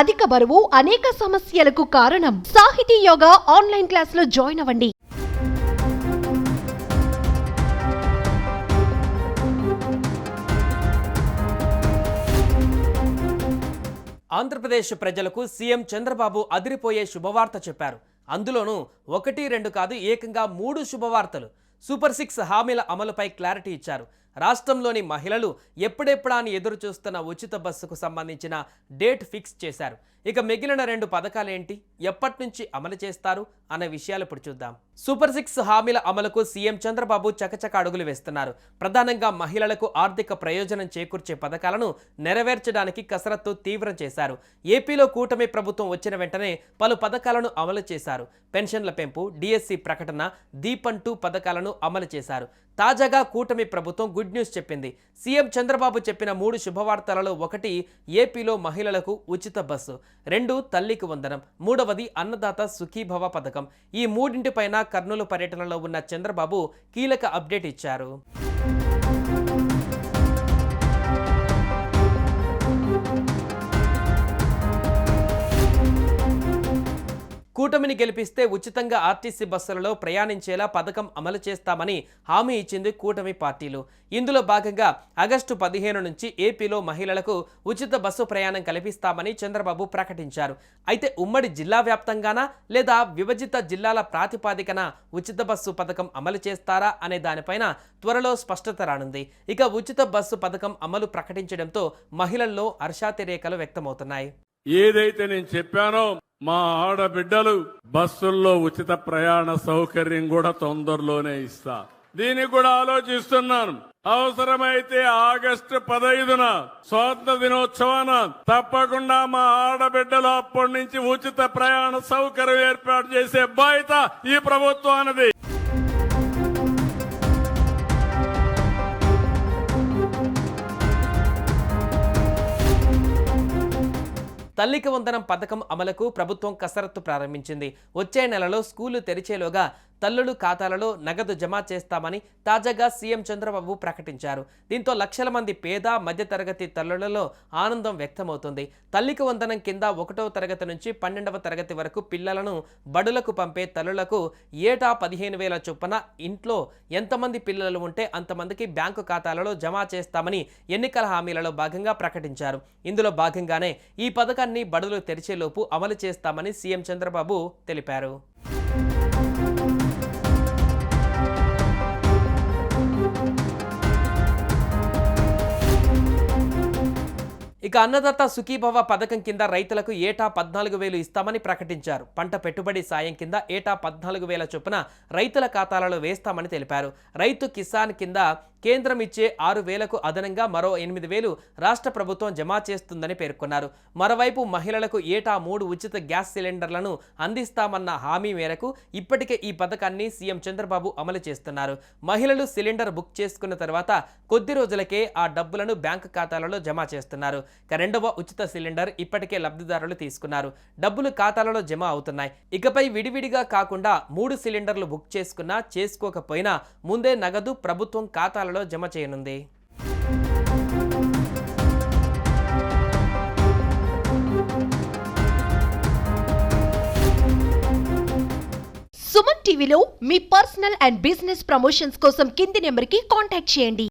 అధిక బరువు అనేక సమస్యలకు కారణం. సాహితీ యోగా ఆన్లైన్ క్లాసులో జాయిన్ అవ్వండి. ఆంధ్రప్రదేశ్ ప్రజలకు సీఎం చంద్రబాబు అదిరిపోయే శుభవార్త చెప్పారు. అందులోనూ ఒకటి రెండు కాదు ఏకంగా మూడు శుభవార్తలు. సూపర్ సిక్స్ హామీల అమలుపై క్లారిటీ ఇచ్చారు. రాష్ట్రంలోని మహిళలు ఎప్పుడెప్పుడా అని ఎదురు చూస్తున్న ఉచిత బస్సుకు సంబంధించిన డేట్ ఫిక్స్ చేశారు. ఇక మిగిలిన రెండు పథకాలేంటి? ఎప్పటి నుంచి అమలు చేస్తారు? అనే విషయాలు ఇప్పుడు చూద్దాం. సూపర్ సిక్స్ హామీల అమలుకు సీఎం చంద్రబాబు చకచక అడుగులు వేస్తున్నారు. ప్రధానంగా మహిళలకు ఆర్థిక ప్రయోజనం చేకూర్చే పథకాలను నెరవేర్చడానికి కసరత్తు తీవ్రం చేశారు. ఏపీలో కూటమి ప్రభుత్వం వచ్చిన వెంటనే పలు పథకాలను అమలు చేశారు. పెన్షన్ల పెంపు డిఎస్సి ప్రకటన దీపంటూ పథకాలను అమలు చేశారు. తాజాగా కూటమి ప్రభుత్వం గుడ్ న్యూస్ చెప్పింది. సీఎం చంద్రబాబు చెప్పిన మూడు శుభవార్తలలో ఒకటి ఏపీలో మహిళలకు ఉచిత బస్సు రెండు తల్లికి వందనం మూడవది అన్నదాత సుఖీభవ పథకం. ఈ మూడింటిపైన కర్నూలు పర్యటనలో ఉన్న చంద్రబాబు కీలక అప్డేట్ ఇచ్చారు. కూటమిని గెలిపిస్తే ఉచితంగా ఆర్టీసీ బస్సులలో ప్రయాణించేలా పథకం అమలు చేస్తామని హామీ ఇచ్చింది కూటమి పార్టీలు. ఇందులో భాగంగా ఆగస్టు పదిహేను నుంచి ఏపీలో మహిళలకు ఉచిత బస్సు ప్రయాణం కల్పిస్తామని చంద్రబాబు ప్రకటించారు. అయితే ఉమ్మడి జిల్లా వ్యాప్తంగానా లేదా విభజిత జిల్లాల ప్రాతిపాదికన ఉచిత బస్సు పథకం అమలు చేస్తారా అనే దానిపైన త్వరలో స్పష్టత రానుంది. ఇక ఉచిత బస్సు పథకం అమలు ప్రకటించడంతో మహిళల్లో హర్షాతిరేకలు వ్యక్తమవుతున్నాయి. ఏదైతే నేను చెప్పానో మా ఆడబిడ్డలు బస్సుల్లో ఉచిత ప్రయాణ సౌకర్యం కూడా తొందరలోనే ఇస్తా. దీనికి కూడా ఆలోచిస్తున్నాను. అవసరమైతే ఆగస్టు పదైదున స్వాతంత్ర దినోత్సవాన తప్పకుండా మా ఆడబిడ్డలు అప్పటి నుంచి ఉచిత ప్రయాణ సౌకర్యం ఏర్పాటు చేసే బాధ్యత ఈ ప్రభుత్వానిది. తల్లికి వందనం పథకం అమలుకు ప్రభుత్వం కసరత్తు ప్రారంభించింది. వచ్చే నెలలో స్కూలు తెరిచేలోగా తల్లులు ఖాతాలలో నగదు జమ చేస్తామని తాజాగా సీఎం చంద్రబాబు ప్రకటించారు. దీంతో లక్షల మంది పేద మధ్యతరగతి తల్లులలో ఆనందం వ్యక్తమవుతుంది. తల్లికి వందనం కింద ఒకటవ తరగతి నుంచి పన్నెండవ తరగతి వరకు పిల్లలను బడులకు పంపే తల్లులకు ఏటా పదిహేను వేల చొప్పున ఇంట్లో ఎంతమంది పిల్లలు ఉంటే అంతమందికి బ్యాంకు ఖాతాలలో జమ చేస్తామని ఎన్నికల హామీలలో భాగంగా ప్రకటించారు. ఇందులో భాగంగానే ఈ పథకాన్ని బడులు తెరిచేలోపు అమలు చేస్తామని సీఎం చంద్రబాబు తెలిపారు. ఇక అన్నదాత సుఖీభవ పథకం కింద రైతులకు ఏటా పద్నాలుగు వేలు ఇస్తామని ప్రకటించారు. పంట పెట్టుబడి సాయం కింద ఏటా పద్నాలుగు వేల చొప్పున రైతుల ఖాతాలలో వేస్తామని తెలిపారు. రైతు కిసాన్ కింద కేంద్రం ఇచ్చే ఆరు వేలకు అదనంగా మరో ఎనిమిది వేలు రాష్ట్ర ప్రభుత్వం జమ చేస్తుందని పేర్కొన్నారు. మరోవైపు మహిళలకు ఏటా మూడు ఉచిత గ్యాస్ సిలిండర్లను అందిస్తామన్న హామీ మేరకు ఇప్పటికే ఈ పథకాన్ని సీఎం చంద్రబాబు అమలు చేస్తున్నారు. మహిళలు సిలిండర్ బుక్ చేసుకున్న తర్వాత కొద్ది రోజులకే ఆ డబ్బులను బ్యాంకు ఖాతాలలో జమ చేస్తున్నారు. ఇక రెండవ ఉచిత సిలిండర్ ఇప్పటికే లబ్ధిదారులు తీసుకున్నారు. డబ్బులు ఖాతాలలో జమ అవుతున్నాయి. ఇకపై విడివిడిగా కాకుండా మూడు సిలిండర్లు బుక్ చేసుకున్నా చేసుకోకపోయినా ముందే నగదు ప్రభుత్వం ఖాతాలలో జమ చేయనుంది. సుమన్ టీవీలో మీ పర్సనల్ అండ్ బిజినెస్ ప్రమోషన్స్ కోసం కింది నెంబర్కి కాంటాక్ట్ చేయండి.